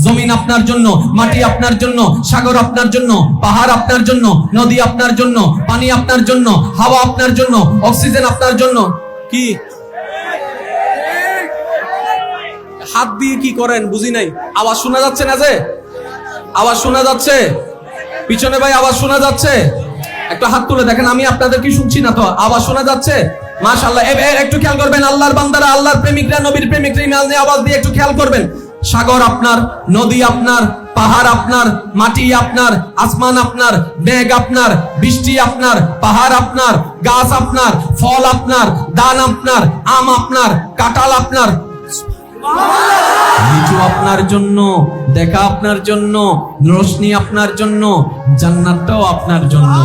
জমিন আপনার জন্য, মাটি আপনার জন্য, সাগর আপনার জন্য, পাহাড় আপনার জন্য, নদী আপনার জন্য, পানি আপনার জন্য, হাওয়া আপনার জন্য, অক্সিজেন আপনার জন্য। কি? হাত দিয়ে কি করেন? বুঝি নাই। আওয়াজ শোনা যাচ্ছে না যে? আওয়াজ শোনা যাচ্ছে? পিছনে ভাই, আওয়াজ শোনা যাচ্ছে? একটা হাত তুলে দেখেন, আমি আপনাদের কি শুনছি না তো? আওয়াজ শোনা যাচ্ছে? এ- একটু খেয়াল করবেন, আল্লাহর বান্দারা, আল্লাহর প্রেমিকরা, নবীর প্রেমিকরা আওয়াজ দিয়ে একটু খেয়াল করবেন। সাগর আপনার, নদী আপনার, পাহাড় আপনার, মাটি আপনার, আসমান আপনার, মেঘ আপনার, বৃষ্টি আপনার, পাহাড় আপনার, গাছ আপনার, ফল আপনার দান আপনার, আম আপনার, কাঁঠাল আপনার। আপনার জন্য। দেখা আপনার জন্য, রোশনি আপনার জন্য, জান্নাতটাও আপনার জন্য,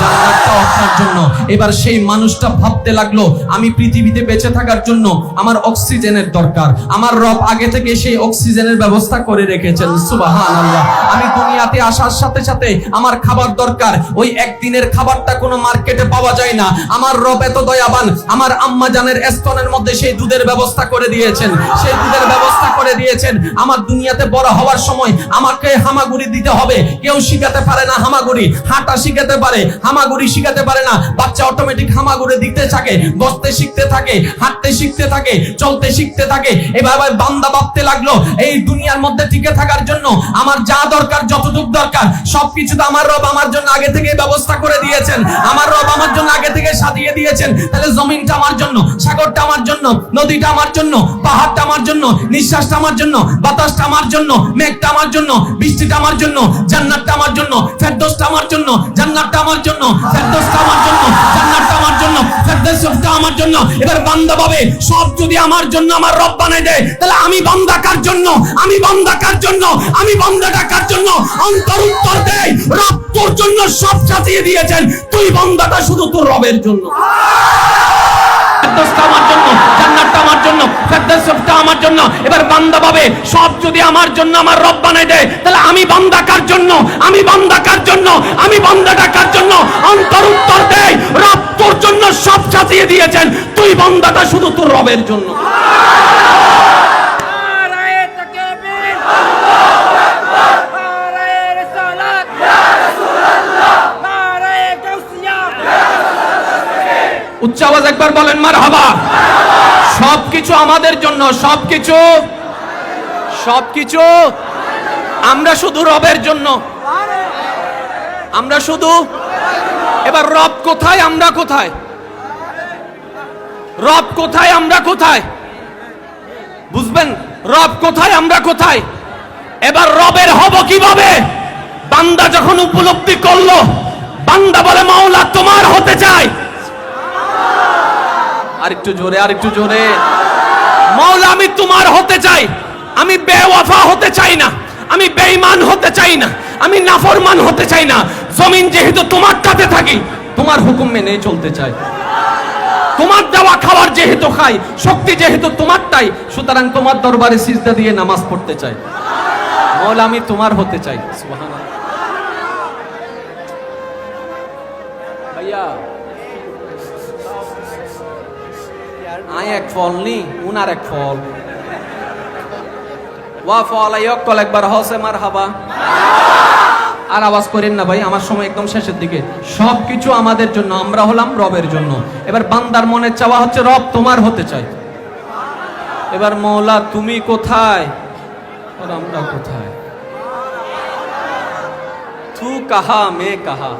জান্নাতটাও আপনার জন্য। এবার সেই মানুষটা ভাবতে লাগল, আমি পৃথিবীতে বেঁচে থাকার জন্য আমার অক্সিজেনের দরকার। আমার রব আগে থেকে সেই অক্সিজেনের ব্যবস্থা করে রেখেছেন, সুবহানাল্লাহ। আমি দুনিয়াতে আসার সাথে সাথে আমার খাবার দরকার, ওই একদিনের খাবারটা কোনো মার্কেটে পাওয়া যায় না। আমার রব এত দয়াবান, আমার আম্মা জানের স্তনের মধ্যে সেই দুধের ব্যবস্থা করে দিয়েছেন, সেই দুধের ব্যবস্থা করে দিয়েছেন। আমার দুনিয়াতে বড় হওয়ার সময় আমাকে হামাগুড়ি দিতে হবে। কেউ শিখাতে পারে না হামাগুড়ি। হাঁটা শিখাতে পারে, হামাগুড়ি শিখাতে পারে না। বাচ্চা অটোমেটিক হামাগুড়ি দিতে থাকে, বসতে শিখতে থাকে, হাঁটতে শিখতে থাকে, চলতে শিখতে থাকে। এভাবে বান্দা ভাবতে লাগল, এই দুনিয়ার মধ্যে টিকে থাকার জন্য আমার যা দরকার, যতটুক দরকার, সবকিছু তো আমার রব আমার জন্য আগে থেকে ব্যবস্থা করে দিয়েছেন। আমার রব আমার জন্য আগে থেকে সাজিয়ে দিয়েছেন। তাহলে জমিনটা আমার জন্য, সাগরটা আমার জন্য, নদীটা আমার জন্য, পাহাড়টা আমার জন্য, নিঃশ্বাসটা আমার জন্য, বাতাসটা আমার জন্য মেঘটা আমার জন্য, বৃষ্টিটা আমার জন্য, জান্নাতটা আমার জন্য, ফেরদৌসটা আমার জন্য, জান্নাতটা আমার জন্য, ফেরদৌসটা আমার জন্য, জান্নাতটা আমার জন্য ফেরদৌসটা আমার জন্য। এবার বান্দা সব যদি আমার জন্য আমার রব বানাই দেয়, তাহলে আমি বান্দা কার জন্য? আমি বান্দা কার জন্য? আমি বান্দাটা কার জন্য? অন্তর উত্তর দেয়, রব তোর জন্য সব সাজিয়ে দিয়েছেন। তুই বান্দাটা শুধু তোর রবের জন্য। ফেরদৌসটা আমার জন্য আমার জন্য। এবার বান্দা পাবে সব যদি আমার জন্য আমার রব বানাই দেয়, তাহলে আমি বান্দা কার জন্য? আমি বান্দা কার জন্য? আমি বান্দাটা কার জন্য? অন্তর উত্তর দেয়, রব তোর জন্য সব সাজিয়ে দিয়েছেন। তুই বান্দাটা শুধু তোর রবের জন্য। উচ্চ আওয়াজ একবার বলেন মার হাবা সবকিছু আমাদের জন্য, সবকিছু। সবকিছু আমরা শুধু রবের জন্য। আমরা শুধু এবার রব কোথায়, আমরা কোথায়? রব কোথায়, আমরা কোথায়? বুঝবেন? রব কোথায়, আমরা কোথায়? এবার রবের হব কীভাবে? বান্দা যখন উপলব্ধি করল, বান্দা বলে, মাওলা, তোমার হতে চায় আরেকটু জোরে আরেকটু জোরে। মাওলা, আমি তোমার হতে চাই। আমি বেওয়াফা হতে চাই না। আমি বেঈমান হতে চাই না। আমি নাফরমান হতে চাই না। জমিন যেহেতু তোমার কাছে থাকি, তোমার হুকুম মেনে চলতে চাই। তোমার দেওয়া খাবার যেহেতু খাই, শক্তি যেহেতু তোমারটাই সুতরাং তোমার দরবারে সিজদা দিয়ে নামাজ পড়তে চাই। মাওলা, আমি তোমার হতে চাই। সুবহানাল্লাহ। আই এক ফল নি, উনার এক ফল। ওয়া ফল আই অক্কল একবার হসে মার হাবা আর আওয়াজ করেন না ভাই, আমার সময় একদম শেষের দিকে। সব কিছু আমাদের জন্য, আমরা হলাম রবের জন্য। এবার বান্দার মনে চাওয়া হচ্ছে, রব তোমার হতে চাই এবার মৌলা, তুমি কোথায়? আমরা কোথায়? তু কাহা, মে কাহা?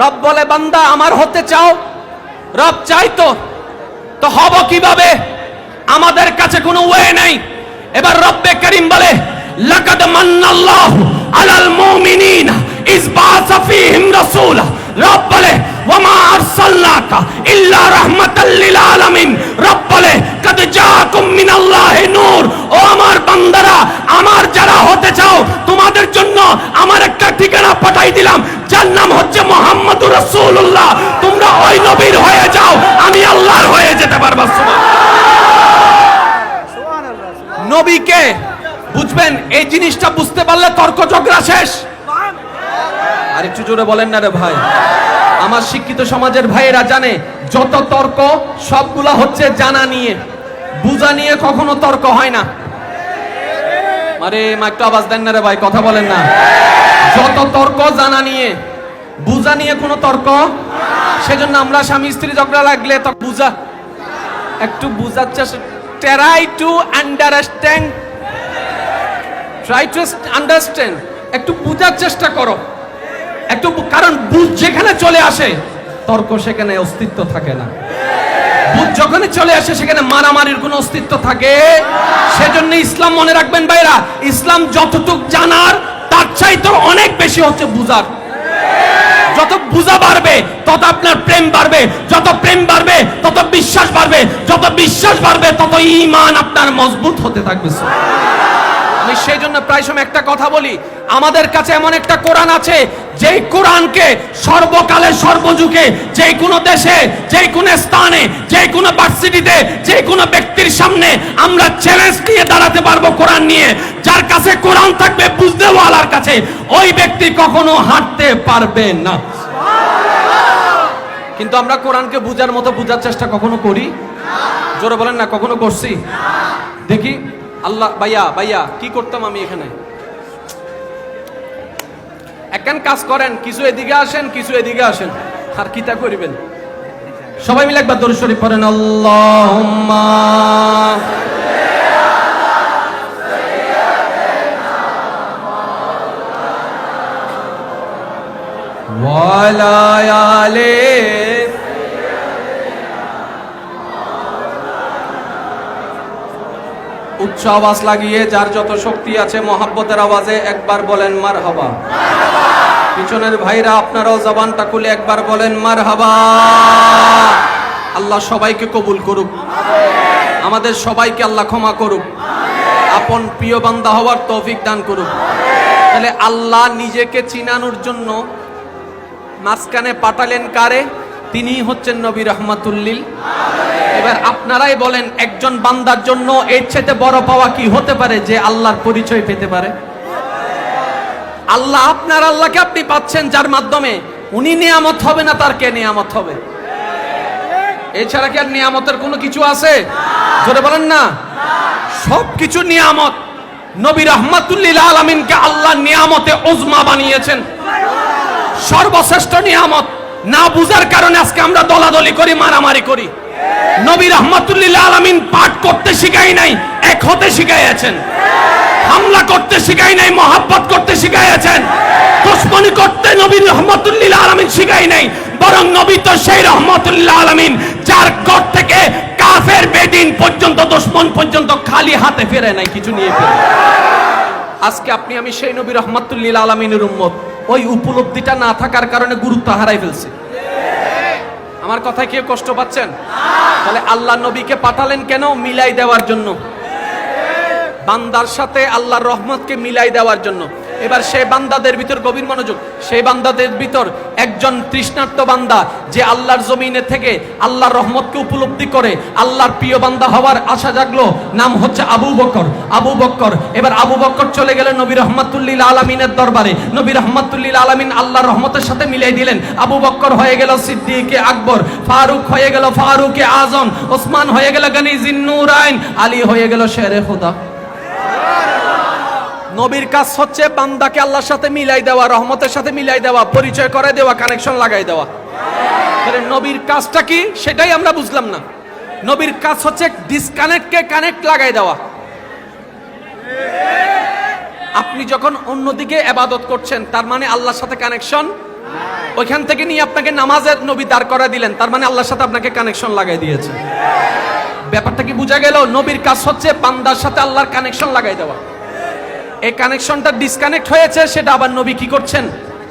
রব বলে, বান্দা, আমার হতে চাও। রব চাইতো তো হব কীভাবে? আমাদের কাছে কোনো ওয়ে নাই। এবার রব্বে করিম বলে, লাকাদ মান্নাল্লাহু আলাল মুমিনিনা ইজ বাআসা ফীহিম রাসূলা। রব বলে, ওয়ামা আরসালনাকা ইল্লা রাহমাতাল লিল আলামিন। রব বলে, কাদ জাআকুম মিনাল্লাহি নূর। ও আমার বান্দারা, আমার যারা হতে চাও, তোমাদের জন্য আমার একটা ঠিকানা পাঠাই দিলাম। যার নাম হচ্ছে মোহাম্মদুর রাসূলুল্লাহ। তোমরা ওই নবীর হয়ে যাও, আমি আল্লাহর হয়ে যেতে পারবা। নবীকে বুঝবেন, এই জিনিসটা বুঝতে পারলে তর্ক ঝগড়া শেষ। আর একটু জোরে বলেন না রে ভাই। আমার শিক্ষিত সমাজের ভাইয়েরা জানে, যত তর্ক, সবগুলা হচ্ছে জানা নিয়ে। বুঝা নিয়ে কখনো তর্ক হয় না। আরে মা একটু আওয়াজ দেন না রে ভাই, কথা বলেন না। যত তর্ক, জানা নিয়ে। বুঝা নিয়ে কোনো তর্ক? সেজন্য আমরা স্বামী স্ত্রী ঝগড়া লাগলে তো বুঝা। একটু বুঝার চেষ্টা try to understand try to understand একটু বুঝার চেষ্টা করো। একটু কারণ বুঝ যেখানে চলে আসে, তর্ক সেখানে অস্তিত্ব থাকে না। বুঝ যখনই চলে আসে, সেখানে মারামারির কোনো অস্তিত্ব থাকে। সেজন্য ইসলাম মনে রাখবেন ভাইরা, ইসলাম যতটুক জানার তার অনেক বেশি হচ্ছে বুঝার। যত বুঝা বাড়বে, তত আপনার প্রেম বাড়বে, যত প্রেম বাড়বে, তত বিশ্বাস বাড়বে, যত বিশ্বাস বাড়বে, তত ইমান আপনার মজবুত হতে থাকবে আমি সেই জন্য প্রায় সময় একটা কথা বলি, আমাদের কাছে এমন একটা কোরআন আছে, যেই কোরআনকে সর্বকালে সর্বযুগে যে কোনো দেশে যে কোনো স্থানে যে কোনো ভার্সিটিতে যে কোনো ব্যক্তির সামনে আমরা চ্যালেঞ্জ নিয়ে দাঁড়াতে পারব কোরআন নিয়ে। যার কাছে কোরআন থাকবে বুঝতে ওয়ালার কাছে, ওই ব্যক্তি কখনো হাঁটতে পারবে না। কিন্তু আমরা কোরআনকে বুঝার মতো বুঝার চেষ্টা কখনো করি? জোরে বলেন না, কখনো করছি? দেখি। আল্লাহ, ভাইয়া ভাইয়া, কি করতাম আমি এখানে? একখান কাজ করেন, কিছু এদিকে আসেন, কিছু এদিকে আসেন। আর কিতা করিবেন? সবাই মিলে একবার দরুদ শরীফ পড়েন, আল্লাহুম্মা ওয়ালা উচ্চ আওয়াজ লাগিয়ে যার যত শক্তি আছে, মহাব্বতের আওয়াজে একবার বলেন মার হাবা পিছনের ভাইরা আপনারাও জবানটা খুলে একবার বলেন মার হাবা আল্লাহ সবাইকে কবুল করুক। আমাদের সবাইকে আল্লাহ ক্ষমা করুক। আপন প্রিয় বান্দা হওয়ার তৌফিক দান করুক। তাহলে আল্লাহ নিজেকে চিনানোর জন্য মাঝখানে পাঠালেন কারে? তিনি হচ্ছেন নবী রহমাতুল্লিল। এবার আপনারাই বলেন, একজন বান্দার জন্য এর চেয়ে বড় পাওয়া কি হতে পারে যে আল্লাহর পরিচয় পেতে পারে? আল্লাহ আপনার আল্লাহকে আপনি পাচ্ছেন যার মাধ্যমে। উনি নিয়ামত হবে না তার কে নিয়ামত হবে? এছাড়া কি আর নিয়ামতের কোনো কিছু আছে? জোরে বলেন না। সব কিছু নিয়ামত। নবী রহমাতুল্লিল আলমিনকে আল্লাহ নিয়ামতে ওজমা বানিয়েছেন। সর্বশ্রেষ্ঠ নিয়ামত। না বুঝার কারণে আজকে আমরা দলাদলি করি, মারামারি করি। নবী রহমাতুল্লিল আলমিন পাঠ করতে শিখাই নাই, এক হতে শিখাইয়াছেন। হামলা করতে শিখাই নাই, মহাব্বত করতে শিখাইয়াছেন। দুশ্মনী করতে নবী রহমতুল্লিল আলমিন শিখাই নাই, বরং নবী তো সেই রহমতুল্লাহ আলমিন, যার ঘর থেকে কাফের বেদিন পর্যন্ত, দুশ্মন পর্যন্ত খালি হাতে ফেরে নাই, কিছু নিয়ে ফেরে আজকে আপনি, আমি সেই নবী রহমতুল্লিল আলমিনের উম্মত। ওই উপলব্ধিটা না থাকার কারণে গুরুত্ব হারাই ফেলছে। আমার কথায় কেউ কষ্ট পাচ্ছেন? তাহলে আল্লাহ নবীকে পাঠালেন কেন? মিলাই দেওয়ার জন্য। বান্দার সাথে আল্লাহর রহমতকে মিলাই দেওয়ার জন্য। এবার সেই বান্দাদের ভিতর গভীর মনোযোগ সেই বান্দাদের ভিতর একজন তৃষ্ণার্ত বান্দা যে আল্লাহর জমিনে থেকে আল্লাহর রহমতকে উপলব্ধি করে, আল্লাহর প্রিয় বান্দা হওয়ার আশা জাগলো, নাম হচ্ছে আবু বকর। আবু বকর, এবার আবু বকর চলে গেলেন নবী রহমতুল্লিল আলমিনের দরবারে। নবী রহমতুল্লিল আলমিন আল্লাহর রহমতের সাথে মিলিয়ে দিলেন। আবু বকর হয়ে গেল সিদ্দিকে আকবর, ফারুক হয়ে গেল ফারুকে আজম, ওসমান হয়ে গেল গনি জিন্নুরাইন আলী হয়ে গেল শেরে খুদা। নবীর কাজ হচ্ছে বান্দাকে আল্লাহর সাথে মিলাই দেওয়া, রহমতের সাথে মিলাই দেওয়া, পরিচয় করে দেওয়া কানেকশন লাগাই দেওয়া। তাহলে নবীর কাজটা কি? সেটাই আমরা বুঝলাম না। নবীর কাজ হচ্ছে ডিসকানেক্টকে কানেক্ট লাগাই দেওয়া। আপনি যখন অন্যদিকে এবাদত করছেন, তার মানে আল্লাহর সাথে কানেকশন ওইখান থেকে নিয়ে আপনাকে নামাজের নবী দাঁড় করা দিলেন, তার মানে আল্লাহর সাথে আপনাকে কানেকশন লাগাই দিয়েছে। ব্যাপারটা কি বোঝা গেল? নবীর কাজ হচ্ছে বান্দার সাথে আল্লাহর কানেকশন লাগাই দেওয়া। এই কানেকশনটা ডিসকানেক্ট হয়েছে, সেটা আবার নবী কি করছেন?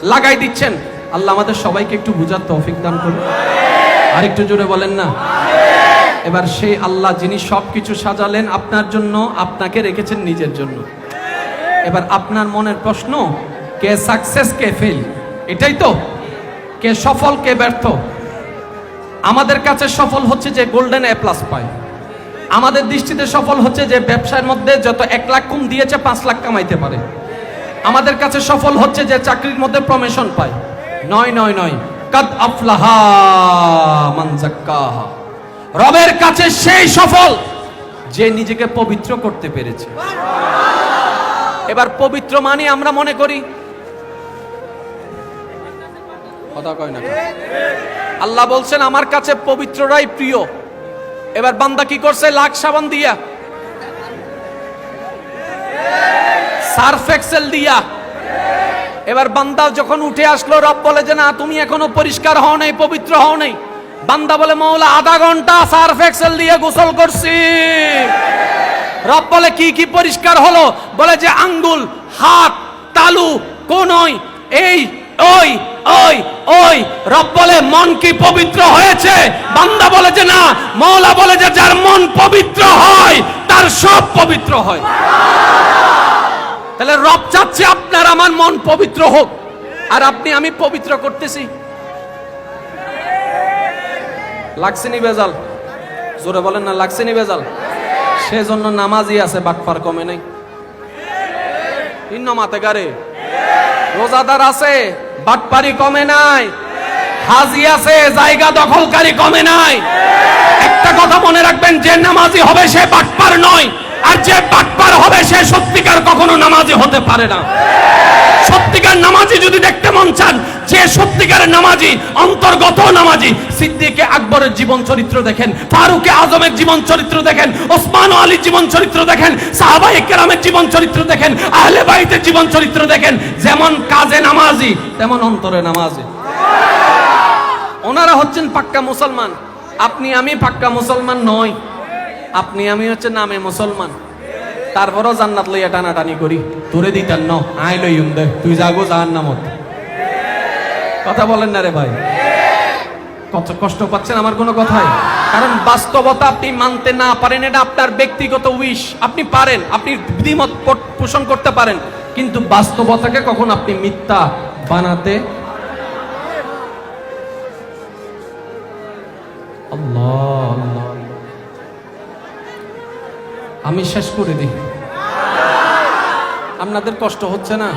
লাগাই দিচ্ছেন। আল্লাহ আমাদের সবাইকে একটু বুঝার তৌফিক দান করুন। আর একটু জোরে বলেন না। এবার সেই আল্লাহ যিনি সবকিছু সাজালেন আপনার জন্য, আপনাকে রেখেছেন নিজের জন্য। এবার আপনার মনের প্রশ্ন, কে সাকসেস কে ফেল এটাই তো। কে সফল, কে ব্যর্থ? আমাদের কাছে সফল হচ্ছে যে গোল্ডেন এ প্লাস পায়। আমাদের দৃষ্টিতে সফল হচ্ছে যে ব্যবসার মধ্যে যত এক লাখ কম দিয়েছে, পাঁচ লাখ কামাইতে পারে। আমাদের কাছে সফল হচ্ছে যে চাকরির মধ্যে প্রমোশন পায়। নয় নয় নয়। কাদ আফলাহা রবের কাছে সেই সফল যে নিজেকে পবিত্র করতে পেরেছে। এবার পবিত্র মানি আমরা মনে করি, কথা কয় না আল্লাহ বলছেন, আমার কাছে পবিত্ররাই প্রিয়। এবার বান্দা কি করছে? লাখ সাবান দিয়া। সার্ফ এক্সেল দিয়া। এবার বান্দা যখন উঠে আসলো, রব বলে যে, না, তুমি এখনও পরিষ্কার হও নাই, পবিত্র হও নাই। বান্দা বলে মৌলা আধা ঘণ্টা সার্ফ এক্সেল দিয়ে গোসল করছি। রব বলে, কি কি পরিষ্কার হলো? বলে যে, আঙ্গুল, হাত, তালু কোনই এই, ওই ওই ওই, রব বলে মন কি পবিত্র হয়েছে? বান্দা বলে যে না মৌলা বলে যে যার মন পবিত্র হয়, তার সব পবিত্র হয়। তাহলে রব চাচ্ছে আপনার আমার মন পবিত্র হোক। আর আপনি, আমি পবিত্র করতেছি। লাগছে নি বেজাল জোরে বলেন না, লাগছে নি বেজাল সেজন্য নামাজই আছে বাটপার কমে নাই। ইন্ন মাতে গারে। রোজাদার আছে। বাটপারি কমে নাই। হাজি আছে, জায়গা দখলকারী কমে নাই। একটা কথা মনে রাখবেন, যে নামাজি হবে সে বাটপার নয়, আর যে বাটপার হবে সে সত্যিকার কখনো নামাজি হতে পারে না। সত্যিকার নামাজি যদি দেখতে মন চান, যে সত্যিকার নামাজি, অন্তর্গত নামাজি আকবরের জীবন চরিত্র দেখেন, ফারুকে আজমের জীবন চরিত্র দেখেন, ওসমান আলীর জীবন চরিত্র দেখেন সাহাবাই কেরামের জীবন চরিত্র দেখেন, আহলে বাইতের জীবন চরিত্র দেখেন, যেমন কাজে নামাজি, তেমন অন্তরে নামাজি। ওনারা হচ্ছেন পাক্কা মুসলমান। আপনি আমি পাক্কা মুসলমান নই। আপনি আমি হচ্ছে নামে মুসলমান। তারপরও জান্নাত লইয়া টানাটানি করি। তোরে দিতাম ন আই লইম দে, তুই যাগো জাহান নামত কথা বলেন না রে ভাই। কষ্ট পাচ্ছেন আমার কোনো কথাই। কারণ বাস্তবতা আপনি মানতে না পারেন, এটা আপনার ব্যক্তিগত উইশ আপনি পারেন, আপনি দ্বিমত পোষণ করতে পারেন। কিন্তু বাস্তবতাকে কখন আপনি মিথ্যা বানাতে। আমি শেষ করে দিই। আপনাদের কষ্ট হচ্ছে না?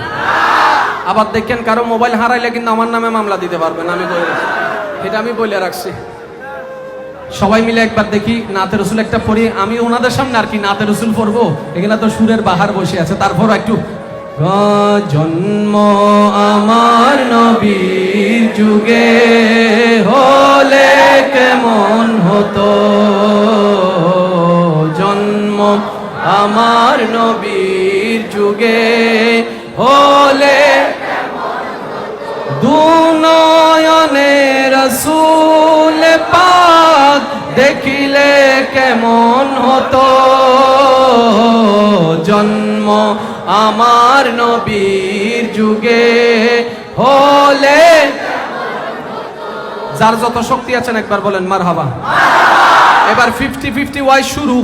আবার দেখেন কারও মোবাইল হারাইলে কিন্তু আমার নামে মামলা দিতে পারবেন, আমি বলে এটা আমি বলে রাখছি। সবাই মিলে একবার দেখি নাতে রসুল একটা পড়ি, আমি ওনাদের সামনে আর কি নাতে রসুল পড়ব। এখানে তো সুরের বাহার বসে আছে, তারপর একটু জন্ম আমার নবীর যুগে হলে কেমন হতো? জন্ম আমার নবীর যুগে হলে রসুল পাক দেখিলে কেমন হতো? জন্ম আমার নবীর যুগে হলে যার যত শক্তি আছেন একবার বলেন মার হাবা এবার ফিফটি ফিফটি ওয়াই শুরু।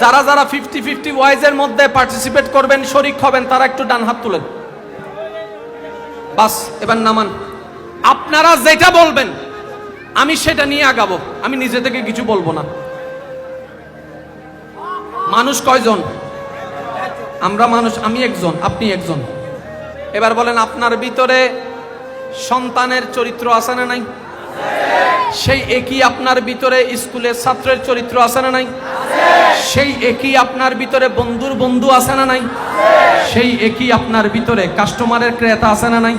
যারা যারা ফিফটি ফিফটি ওয়াইজের মধ্যে পার্টিসিপেট করবেন, শরিক হবেন, তারা একটু ডান হাত তুলেন। বাস, এবার নামান। আপনারা যেটা বলবেন, আমি সেটা নিয়ে আগাবো। আমি নিজে থেকে কিছু বলব না। মানুষ কয়জন? আমরা মানুষ, আমি একজন, আপনি একজন। এবার বলেন, আপনার ভিতরে সন্তানের চরিত্র আছে না নাই? সেই একই আপনার ভিতরে স্কুলের ছাত্রের চরিত্র আছে না নাই? সেই একই আপনার ভিতরে বন্ধুর বন্ধু আছে না নাই? সেই একই আপনার ভিতরে কাস্টমারের ক্রেতা আছে না নাই?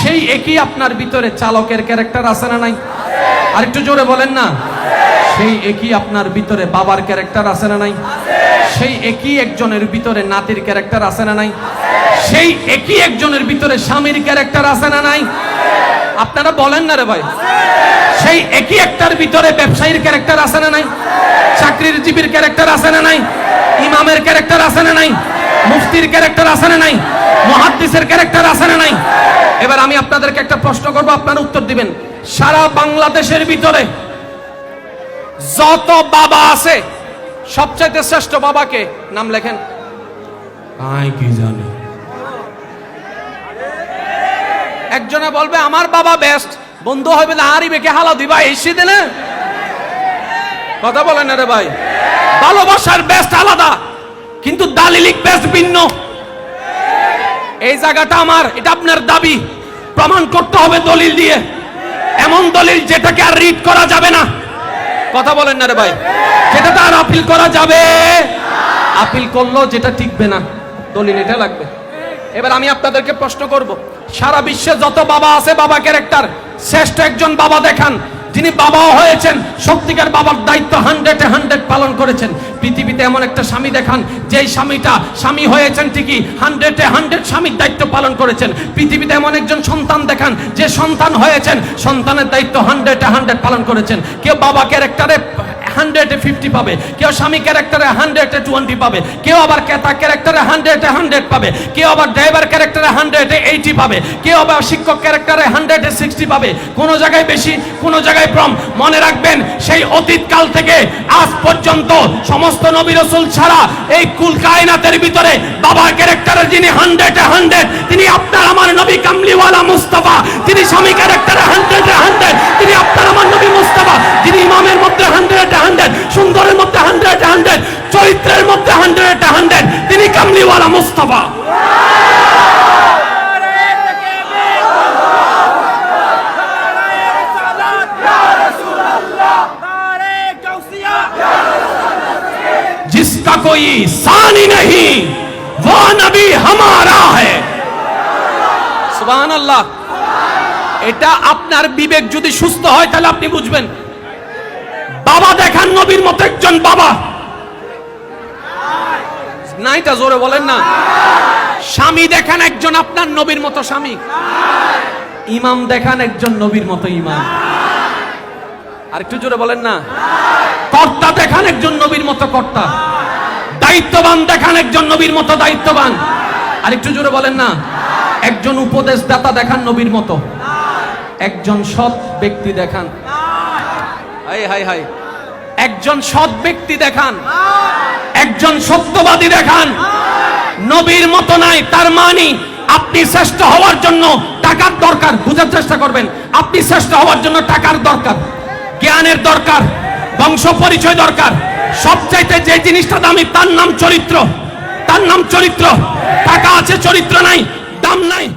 সেই একই আপনার ভিতরে চালকের ক্যারেক্টার আছে না নাই? আর একটু জোরে বলেন না। সেই একই আপনার ভিতরে বাবার ক্যারেক্টার আছে না নাই? সেই একই একজনের ভিতরে নাতির ক্যারেক্টার আছে না নাই? সেই একই একজনের ভিতরে স্বামীর ক্যারেক্টার আছে না নাই? আপনারা বলেন না রে ভাই। সেই একই একটার ভিতরে ব্যবসায়ীর ক্যারেক্টার আছে না নাই? চাকরির জীবীর ক্যারেক্টার আছে না নাই? ইমামের ক্যারেক্টার আছে না নাই? মুফতির ক্যারেক্টার আছে না নাই? মহাদ্দিসের ক্যারেক্টার আছে না নাই? এবার আমি আপনাদেরকে একটা প্রশ্ন করব, আপনারা উত্তর দিবেন। সারা বাংলাদেশের ভিতরে যত বাবা আছে, সবচাইতে শ্রেষ্ঠ বাবাকে নাম লেখেন। কি জানি? একজনে বলবে, আমার বাবা বেস্ট বন্ধু হবে না আরই বেকে হালা দিবা এসে দিলে কথা বলেন রে ভাই। ভালোবাসার বেস্ট আলাদা, কিন্তু দালিলিক বেস্ট ভিন্ন। এই জায়গাটা আমার, এটা আপনার দাবি। প্রমাণ করতে হবে দলিল দিয়ে। এমন দলিল যেটাকে আর রিড করা যাবে না। কথা বলেন না রে ভাই। যেটাতে আর আপিল করা যাবে। আপিল করল যেটা টিকবে না, দলিল এটা লাগবে। এবার আমি আপনাদেরকে প্রশ্ন করব। সারা বিশ্বে যত বাবা আছে, বাবা ক্যারেক্টার শ্রেষ্ঠ একজন বাবা দেখান। যিনি বাবাও হয়েছেন, সত্যিকার বাবার দায়িত্ব হান্ড্রেডে হান্ড্রেড পালন করেছেন। পৃথিবীতে এমন একটা স্বামী দেখান, যেই স্বামীটা স্বামী হয়েছেন ঠিকই হান্ড্রেডে হান্ড্রেড স্বামীর দায়িত্ব পালন করেছেন। পৃথিবীতে এমন একজন সন্তান দেখান, যে সন্তান হয়েছেন, সন্তানের দায়িত্ব হান্ড্রেডে হান্ড্রেড পালন করেছেন। কেউ বাবা ক্যারেক্টারে হান্ড্রেডে ফিফটি পাবে। কেউ স্বামী ক্যারেক্টারে হান্ড্রেডে টোয়েন্টি পাবে। কেউ আবার কেতা ক্যারেক্টারে হান্ড্রেডে হান্ড্রেড পাবে। কেউ আবার ড্রাইভার ক্যারেক্টারে হান্ড্রেডে এইটি পাবে। কেউ আবার শিক্ষক ক্যারেক্টারে হান্ড্রেডে সিক্সটি পাবে। কোনো জায়গায় বেশি, কোনো জায়গায় কম। মনে রাখবেন, সেই অতীতকাল থেকে আজ পর্যন্ত সমস্ত নবী রসুল ছাড়া এই কুল কায়নাতের ভিতরে বাবা ক্যারেক্টারে যিনি হান্ড্রেডে হান্ড্রেড তিনি আপনার আমার নবী কামলিওয়ালা মুস্তাফা, তিনি স্বামী ক্যারেক্টারে হান্ড্রেডে হান্ড্রেড তিনি আপনার আমার নবী মুস্তাফা যিনি ইমামের মধ্যে হান্ড্রেড হান্ড্রেড সুন্দরের মধ্যে হান্ড্রেড হান্ড্রেড চরিত্রের মধ্যে হান্ড্রেড হান্ড্রেড তিনি কামলিওয়ালা মুস্তাফা নারায়ে তাকবীর নারায়ে রিসালাত ইয়া রাসূলুল্লাহ নারায়ে গাউসিয়া जिसका कोई सानी नहीं वो नबी हमारा है সুবহান আল্লাহ এটা আপনার বিবেক যদি সুস্থ হয় তাহলে আপনি বুঝবেন বাবা দেখান নবীর মতো একজন বাবা। নাইটা জোরে বলেন না। স্বামী দেখান একজন আপনার নবীর মতো স্বামী। ইমাম দেখান একজন নবীর মতো ইমাম। আর একটু জোরে বলেন না। কর্তা দেখান একজন নবীর মতো কর্তা। দায়িত্ববান দেখান একজন নবীর মতো দায়িত্ববান। আর একটু জোরে বলেন না। একজন উপদেশদাতা দেখান নবীর মতো। একজন সৎ ব্যক্তি দেখান। Hi hi hi. একজন সৎ ব্যক্তি দেখান। একজন সত্যবাদী দেখান। নবীর মতো নাই তার মানে আপনি শ্রেষ্ঠ হওয়ার জন্য টাকার দরকার। বুঝার চেষ্টা করবেন আপনি শ্রেষ্ঠ হওয়ার জন্য টাকার দরকার জ্ঞানের দরকার বংশ পরিচয় দরকার। সবচাইতে যে জিনিসটা দামি তার নাম চরিত্র। তার নাম চরিত্র। টাকা আছে চরিত্র নাই দাম নাই।